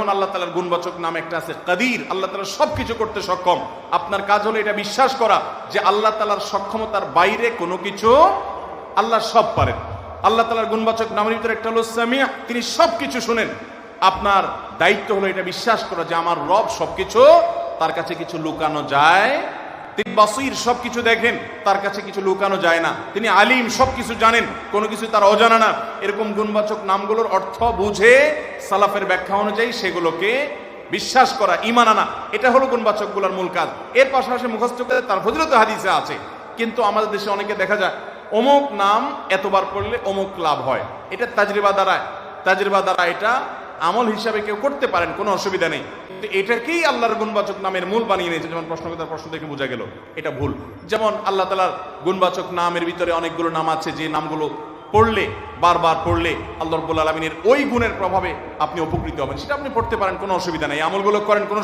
যেমন আল্লাহ তালার গুণবাচক নাম একটা আছে কাদির, আল্লাহ তালা সব কিছু করতে সক্ষম। আপনার কাজ হলো এটা বিশ্বাস করা যে আল্লাহ তালার সক্ষমতার বাইরে কোনো কিছু আল্লাহ সব পারেন। আল্লাহ তালার গুণবাচক নামের ভিতরে একটা হলো সামিয়া, তিনি সব কিছু শুনেন। আপনার দায়িত্ব হলো এটা বিশ্বাস করা যে আমার রব সবকিছু, তার কাছে কিছু লুকানো যায় তিনি বাসির সবকিছু দেখেন, তার কাছে কিছু লুকানো যায় না। তিনি আলিম, সবকিছু জানেন, কোনো কিছু তার অজানা না। এরকম গুণবাচক নামগুলোর অর্থ বুঝে সালাফের ব্যাখ্যা অনুযায়ী সেগুলোকে বিশ্বাস করা ইমান আনা, এটা হলো গুণবাচকগুলোর মূল কাজ। এর পাশাপাশি মুখস্থ করে তার ফজিলত হাদিসে আছে। কিন্তু আমাদের দেশে অনেকে দেখা যায়, অমুক নাম এতবার পড়লে অমুক লাভ হয়। এটা তাজরিবা দ্বারা তাজরিবা দ্বারা এটা আমল হিসাবে কেউ করতে পারেন, কোনো অসুবিধা নেই। তো এটাকেই আল্লাহর গুণবাচক নামের মূল বানিয়ে নিয়েছে। যেমন প্রশ্নকর্তার প্রশ্ন দেখে বোঝা গেল, এটা ভুল। যেমন আল্লাহ তালার গুণবাচক নামের ভিতরে অনেকগুলো নাম আছে, যে নামগুলো পড়লে, বারবার পড়লে আল্লাহ রব্বুল আলমিনের ওই গুণের প্রভাবে আপনি উপকৃত হবেন। সেটা আপনি পড়তে পারেন, কোনো অসুবিধা নেই। আমলগুলো করেন, কোনো